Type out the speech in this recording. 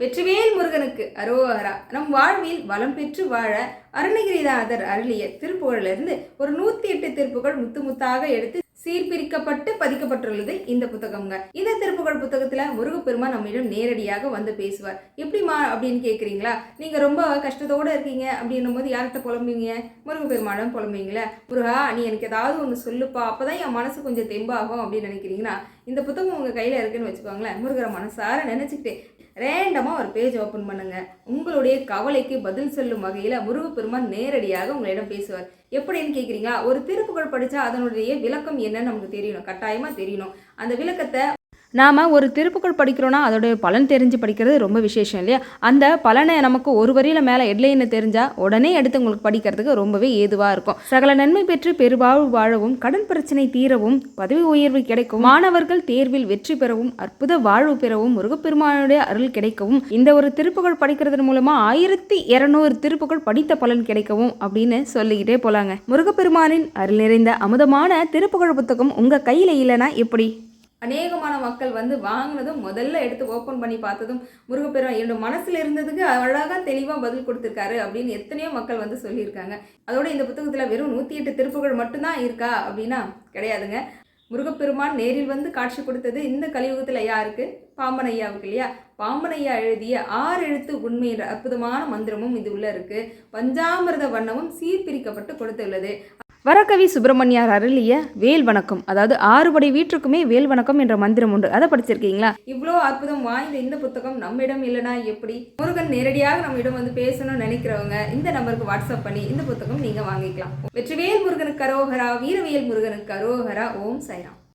வெற்றிவேல் முருகனுக்கு அரோஹரா நம் வாழ்வில் வளம் பெற்று வாழ அருணகிரிநாதர் அருளிய திருப்புகழிலிருந்து ஒரு நூத்தி எட்டு திருப்புகள் முத்து முத்தாக எடுத்து சீர்பிரிக்கப்பட்டு பதிக்கப்பட்டுள்ளது இந்த புத்தகம்ங்க. இந்த திருப்புகழ் புத்தகத்துல முருகப்பெருமான் நம்மிடம் நேரடியாக வந்து பேசுவார். எப்படிமா அப்படின்னு கேக்குறீங்களா? நீங்க ரொம்ப கஷ்டத்தோட இருக்கீங்க அப்படின்னும் போது யார்கிட்ட புலம்புவீங்க? முருகப்பெருமானம் புலம்புவீங்களே? முருகா நீ எனக்கு ஏதாவது ஒன்று சொல்லுப்பா. அப்பதான் என் மனசு கொஞ்சம் தெம்பாகும் அப்படின்னு நினைக்கிறீங்கன்னா இந்த புத்தகம் உங்க கையில இருக்குன்னு வச்சுக்கோங்களேன். முருகரை மனசார நினைச்சுக்கிட்டு ரேண்டமாக ஒரு பேஜ் ஓப்பன் பண்ணுங்கள் உங்களுடைய கவலைக்கு பதில் சொல்லும் வகையில் முருகப்பெருமான் நேரடியாக உங்களிடம் பேசுவார். எப்படின்னு கேட்குறீங்களா ஒரு திருப்புகழ் படித்தா அதனுடைய விளக்கம் என்னன்னு நமக்கு தெரியணும். கட்டாயமாக தெரியணும். அந்த விளக்கத்தை நாம் ஒரு திருப்புகள் படிக்கிறோன்னா அதோடைய பலன் தெரிஞ்சு படிக்கிறது ரொம்ப விசேஷம் இல்லையா? அந்த பலனை நமக்கு ஒரு வரியில் மேலே எட்லைன்னு தெரிஞ்சால் உடனே எடுத்து உங்களுக்கு படிக்கிறதுக்கு ரொம்பவே ஏதுவாக இருக்கும். சகல நன்மை பெற்று பெருவாழ்வு வாழவும் கடன் பிரச்சனை தீரவும் பதவி உயர்வு கிடைக்கும் மாணவர்கள் தேர்வில் வெற்றி பெறவும் அற்புத வாழ்வு பெறவும் முருகப்பெருமானுடைய அருள் கிடைக்கவும் இந்த ஒரு திருப்புகள் படிக்கிறதன் மூலமாக ஆயிரத்தி இரநூறு திருப்புகள் படித்த பலன் கிடைக்கவும் அப்படின்னு சொல்லிக்கிட்டே போலாங்க. முருகப்பெருமானின் அருள் நிறைந்த அமுதமான திருப்புகழ் புத்தகம் உங்கள் கையில் இல்லைன்னா எப்படி? அநேகமான மக்கள் வந்து வாங்கினதும் முதல்ல எடுத்து ஓப்பன் பண்ணி பார்த்ததும் முருகப்பெருமான் என்னோட மனசில் இருந்ததுக்கு அழகாக தெளிவாக பதில் கொடுத்துருக்காரு அப்படின்னு எத்தனையோ மக்கள் வந்து சொல்லியிருக்காங்க. அதோட இந்த புத்தகத்தில் வெறும் நூற்றி எட்டு திருப்புகள் மட்டும்தான் இருக்கா அப்படின்னா கிடையாதுங்க. முருகப்பெருமான் நேரில் வந்து காட்சி கொடுத்தது இந்த கலியுகத்தில் யாருக்கு? பாம்பன் ஐயாவுக்கு இல்லையா? பாம்பன் ஐயா எழுதிய ஆறு எழுத்து உண்மை என்ற அற்புதமான மந்திரமும் இது உள்ள இருக்கு. பஞ்சாமிரத வண்ணமும் சீர்பிரிக்கப்பட்டு கொடுத்துள்ளது. வரகவி சுப்பிரமணியார் அருளிய வேல் வணக்கம். அதாவது ஆறுபடை வீட்டுக்குமே வேல் வணக்கம் என்ற மந்திரம் உண்டு. அதை படிச்சிருக்கீங்களா? இவ்வளோ அற்புதம் வாய்ந்த இந்த புத்தகம் நம்மிடம் இல்லைனா எப்படி? முருகன் நேரடியாக நம்மிடம் வந்து பேசணும்னு நினைக்கிறவங்க இந்த நம்பருக்கு வாட்ஸ்அப் பண்ணி இந்த புத்தகம் நீங்க வாங்கிக்கலாம். வெற்றிவேல் முருகனுக்கு அரோகரா வீரவேல் முருகனுக்கு அரோகரா ஓம் சைராம்.